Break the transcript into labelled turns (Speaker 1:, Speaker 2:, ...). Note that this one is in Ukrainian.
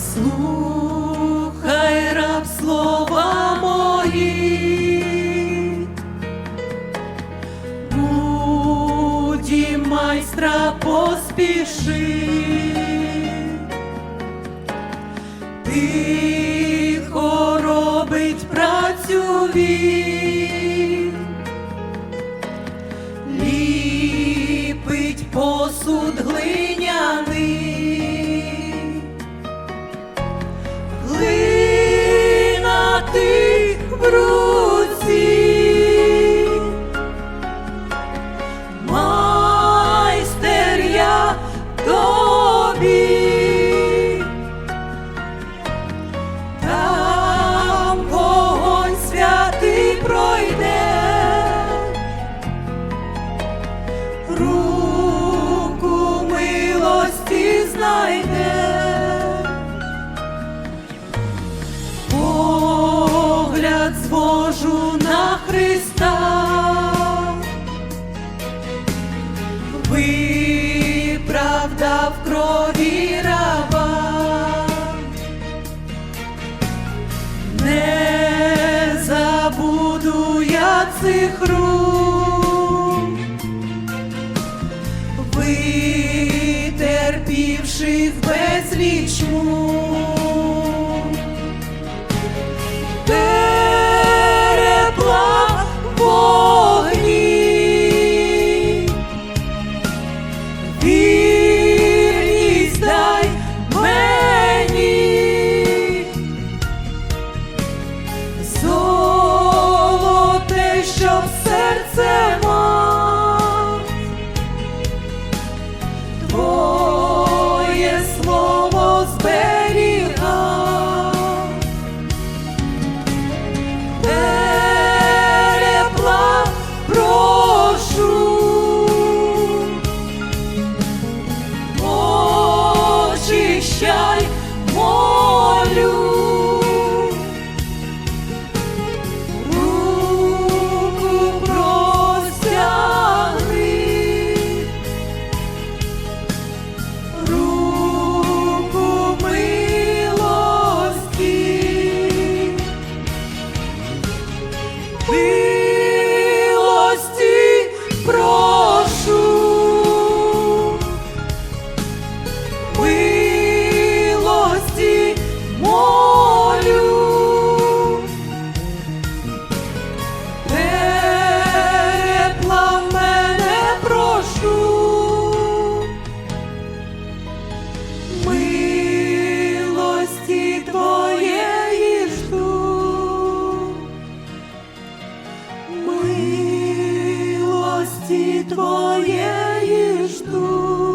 Speaker 1: Слухай раб слова мої, буді майстра поспіши, тихо робить працю він, ліпить посуд глиняний. Руці, майстер тобі, там святий пройде, руку милості знайде. Звожу на Христа, виправдав крові раба, не забуду я цих рук, витерпівших безліч мук. Твоєї жду.